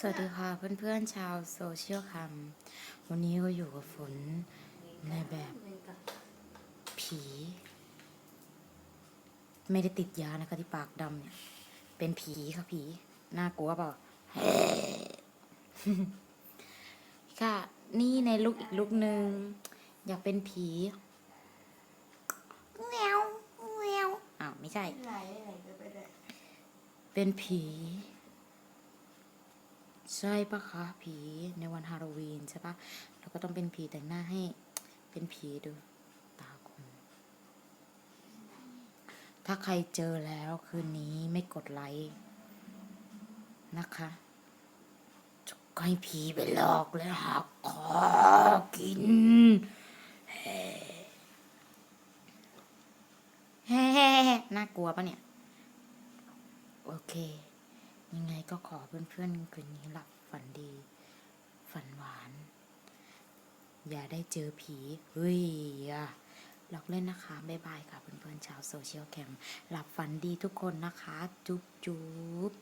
สวัสดีค่ะเพื่อนๆชาวโซเชียลคัมวันนี้ก็อยู่กับฝนในแบบผี ไม่ได้ติดยานะคะที่ปากดำเนี่ย เป็นผีค่ะผี น่ากลัวเปล่าค่ะ นี่ในลุกอีกลุกหนึ่งอยากเป็นผีแมวแมวอ้าวไม่ใช่ไหนไหนจะไปไหนเป็นผี ใช่ปะคะ ผีในวันฮาโลวีนใช่ปะแล้วก็ต้องเป็นผีแต่งหน้าให้เป็นผีดูตาคมถ้าใครเจอแล้วคืนนี้ไม่กดไลค์นะคะจะให้ผีไปหลอกแล้วหักคอกินเฮ้เฮ้น่ากลัวปะเนี่ย โอเค ยังไงก็ขอเพื่อนๆคืนนี้หลับฝันดี ฝันหวาน อย่าได้เจอผีเฮ้ยอะหลอกเล่นนะคะ บ๊ายบายค่ะเพื่อนๆชาวโซเชียลแคม หลับฝันดีทุกคนนะคะ จุ๊บจุ๊บ